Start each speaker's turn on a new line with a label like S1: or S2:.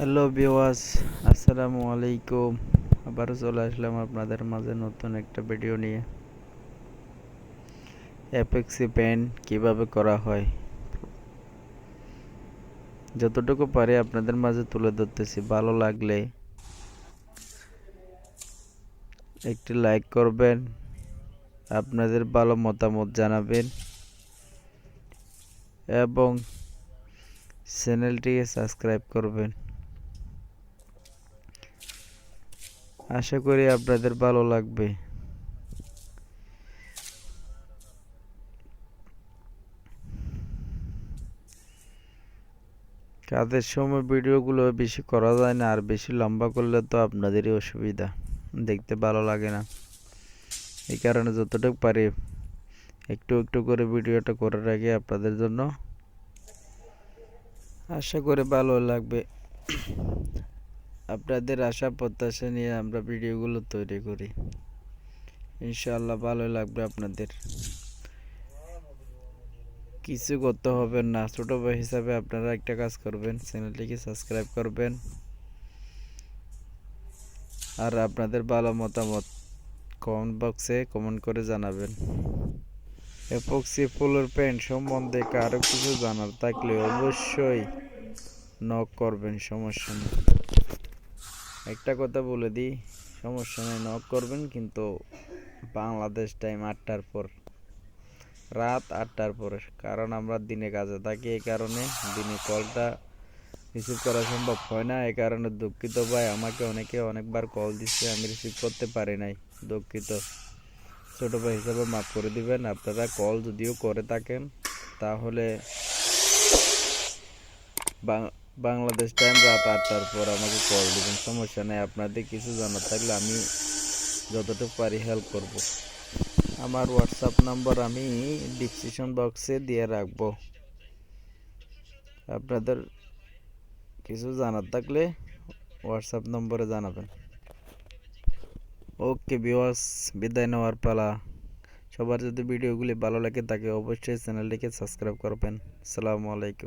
S1: Hello বিওয়াস আসসালামু আলাইকুম আবারও চলে আসলাম আপনাদের মাঝে নতুন একটা ভিডিও নিয়ে। অ্যাপেক্সি পেন কীভাবে করা হয়? যতটুকু পারি আপনাদের মাঝে তুলে ধরতেছি। ভালো লাগলে একটি লাইক করবেন, আপনাদের ভালো মতামত জানাবেন এবং চ্যানেলটিকে সাবস্ক্রাইব করবেন। আশা করি আপনাদের ভালো লাগবে। কাজের সময় ভিডিওগুলো বেশি করা যায় না, আর বেশি লম্বা করলে তো আপনাদেরই অসুবিধা। দেখতে ভালো লাগে না। এই কারণে যতটুকু পারি একটু একটু করে ভিডিওটা করে রাখি আপনাদের জন্য। আশা করে ভালো লাগবে। আপনাদের আশা প্রত্যাশা নিয়ে আমরা ভিডিওগুলো তৈরি করি। ইনশাআল্লাহ ভালো লাগবে আপনাদের। কিছু করতে হবে না। ছোট ভাই হিসাবে আপনারা একটা কাজ করবেন, চ্যানেলটিকে সাবস্ক্রাইব করবেন। আর আপনাদের ভালো মতামত কমেন্ট বক্সে কমেন্ট করে জানাবেন। এপক্সি ফুলের প্যান্ট সম্বন্ধে কারও কিছু জানার থাকলে অবশ্যই নক করবেন, সমস্যা নেই। একটা কথা বলে দিই, সমস্যা নেই নক করবেন, কিন্তু বাংলাদেশ টাইম আটটার পর। রাত আটটার পরে, কারণ আমরা দিনে কাজে থাকি এই কারণে, দিনে কলটা রিসিভ করা সম্ভব হয় না, এই কারণে দুঃখিত ভাই, আমাকে অনেকে অনেকবার কল দিচ্ছে আমি রিসিভ করতে পারি নাই, দুঃখিত। ছোট ভাই হিসাবে মাফ করে দিবেন, আপনারা কল যদিও করে থাকেন, তাহলে বাংলাদেশ টাইম রাত আটটার পর আমাকে কল দিবেন, সমস্যা নেই, আপনাদের কিছু জানার থাকলে আমি যতটুকু পারি হেল্প করব। আমার হোয়াটসঅ্যাপ নাম্বার আমি ডিসক্রিপশন বক্সে দিয়ে রাখব। আপনাদের কিছু জানার থাকলে হোয়াটসঅ্যাপ নম্বরে জানাবেন। ওকে বিওয়াস বিদায় নেওয়ার পালা। সবার যদি ভিডিওগুলি ভালো লাগে তাকে অবশ্যই চ্যানেলটিকে সাবস্ক্রাইব করবেন। আসসালামু আলাইকুম।